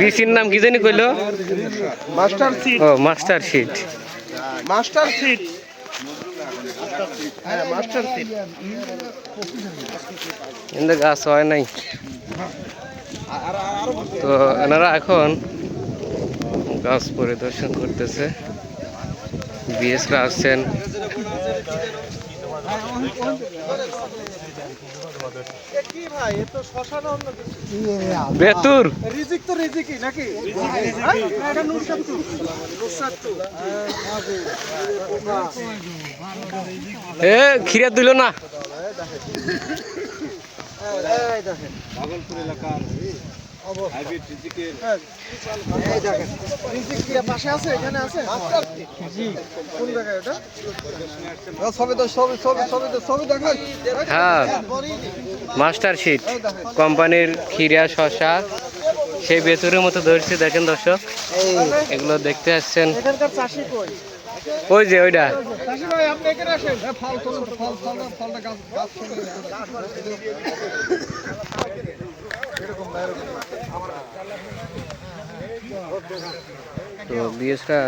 বিসির নাম কি জানি কইলো? Master Seed. ও মাস্টার শিট মাস্টার সিট। হ্যাঁ মাস্টার সিট। কিন্তু গাছ হয় নাই। তো এনারা এখন গাছ পরিদর্শন করতেছে। বিএসরা আসছেন। বেতুর। রিজিক তো রিজিকই নাকি? এটা এ খিরা দিল না। কি হ্যাঁ মাস্টার শিট কোম্পানির খিরা শশা সেই বেতুরের মতো ধরছে দেখেন দর্শক। এগুলো দেখতে আসছেন। ওই যে ওইটা। তো বিএসরা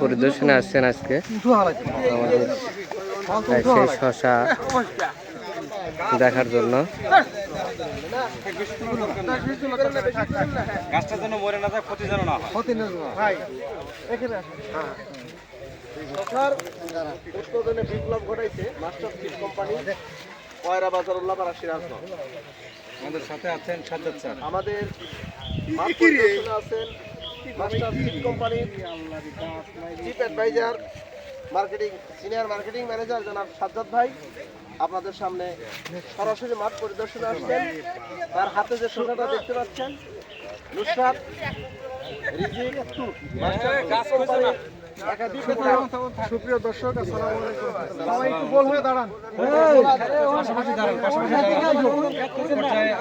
পরিদর্শনে আসছেন আজকে। আমাদের সেই শশা দেখার জন্য। গাছটা যেন মরে না যায় ক্ষতি যেন না হয়। সরকার উৎপাদনে বিপ্লব ঘটাইছে মাস্টার সিড কোম্পানি কয়রা বাজার উল্লাপাড়া সিরাজগঞ্জ। আমাদের সাথে আছেন সাজ্জাদ স্যার। আমাদের আছেন মাস্টার সিড কোম্পানির chief adviser marketing senior marketing manager জনাব সাজ্জাদ ভাই। আপনাদের সামনে সরাসরি মাঠ পরিদর্শনে আসছেন। তার হাতে যে সোনাটা দেখতে পাচ্ছেন নুসরাত রিজিক মাস্টার সুপ্রিয় দর্শক আসসালামু আলাইকুম। সবাই একটু গোল হয়ে দাঁড়ান। পাশাপাশি দাঁড়ান পাশাপাশি দাঁড়ান।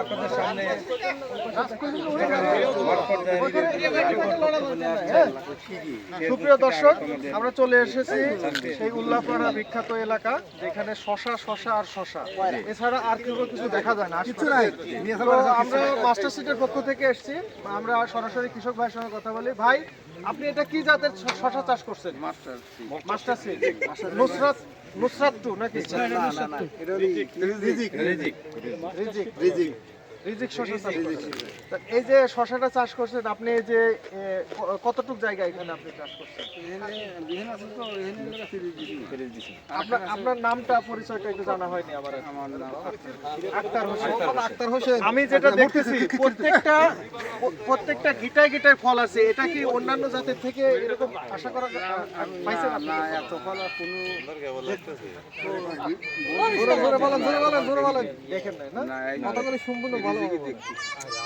আপনাদের সামনে সুপ্রিয় দর্শক আমরা চলে এসেছি সেই উল্লাপাড়া বিখ্যাত এলাকা যেখানে শশা শশা আর শশা। এছাড়া আর কোনো কিছু দেখা যায় না। কিছু নাই। আমরা মাস্টার সিটের পক্ষ থেকে এসেছি। আমরা সরাসরি কৃষক ভাইয়ের সঙ্গে কথা বলি। ভাই আপনি এটা কি জাতের শশা চাষ করছেন? Masters. Master Seed Nusrat Nusrat two নাকি? রিজিক। রিজিক। রিজিক। শশা চাষ এই যে শশাটা চাষ করছেন আপনি যে কতটুক জায়গা এখানে আপনি চাষ করছেন আপনার আপনার নামটা পরিচয়টা একটু জানা হয়নি আমার আক্তার হোসেন আক্তার হোসেন আমি যেটা দেখতেছি প্রত্যেকটা প্রত্যেকটা গিটায় গিটায় ফল আছে এটা কি অন্যান্য জাতের থেকে এরকম আশা করা পাইছেন আপনি এত ফল আর কোনো দেখেন না কথাগুলো সম্পূর্ণ ভালো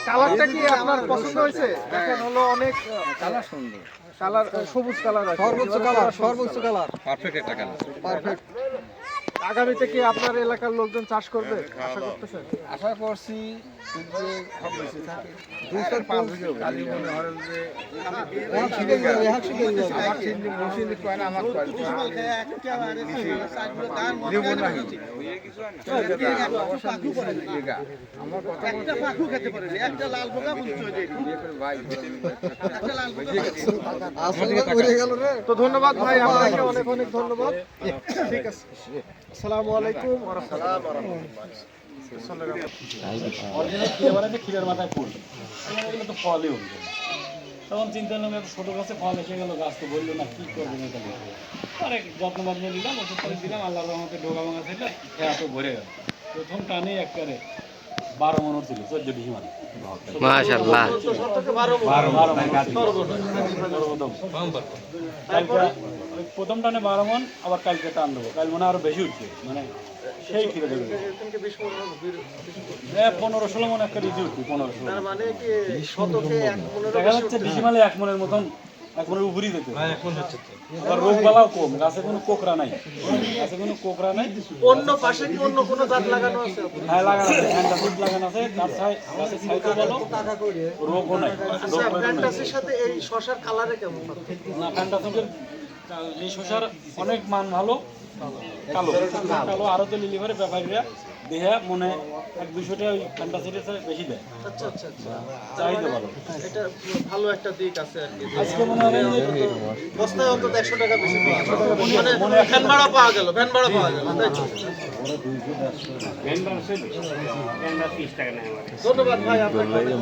কালারটা কি আপনার পছন্দ হয়েছে? দেখেন হলো অনেক কালার সুন্দর। কালার সবুজ কালার আছে। সর্বোচ্চ কালার সর্বোচ্চ কালার। পারফেক্ট একটা কালার পারফেক্ট আগামীতে কি আপনার এলাকার লোকজন চাষ করবে? আশা করতেছেন? আশা করছি হয় তো ধন্যবাদ ভাই আপনাকে অনেক অনেক ধন্যবাদ। ঠিক আছে। আসসালামু আলাইকুম ওয়া রাহমাতুল্লাহ খিরের মাথায় ফুল এগুলো তো ফলই উঠবে তখন চিন্তা এত ছোটো গাছে ফল এসে গেল গাছ তো বলল না কী করব না তাহলে পরে যত্ন বাত্ন নিলাম ওষুধ করে দিলাম আল্লাহর রহমতে ঢোকা ভাঙা ছিল খেয়া তো ভরে গেল প্রথম টানে একবারে বারো মন। ছিল চোদ্দ ডিসি মানে। মাশাল্লাহ বারো বারো ওই প্রথম টানে বারো মন আবার কালকে টান দেবো। কাল মনে হয় আরও বেশি উঠছে মানে সেই খিরে দেবে পনেরো ষোলো মন একটা রিজি উঠবে পনেরো ষোলো। মানে। দেখা যাচ্ছে বেশি মালে এক মনের মতন এক মনের উপরই যেতে আবার রোগ বালাও কম গাছে কোনো কোকরা নাই। গাছে কোনো কোকরা নাই। অন্য পাশে কি অন্য কোনো জাত লাগানো আছে? হ্যাঁ লাগানো আছে ফ্যানটা ফুট লাগানো আছে গাছ ছাই গাছের ছাইতে বলো রোগও নাই আচ্ছা ফ্যান্টাসির সাথে এই শশার কালারে কেমন না ফ্যানটা ফুটের এই শসার অনেক মান ভালো কালো। কালো আরও তো লিলিভারের ব্যাপারীরা দেহে মনে এক দুশোটা ওই ফ্যানটা সেটে বেশি দেয়। আচ্ছা আচ্ছা আচ্ছা। চাহিদা ভালো। এটা ভালো একটা দিক আছে আর কি। আজকে মনে হয় বস্তায় অন্তত একশো টাকা বেশি মানে ফ্যান ভাড়া পাওয়া গেল ফ্যান ভাড়া পাওয়া গেল তাই তো? ধন্যবাদ ভাই আপনাকে।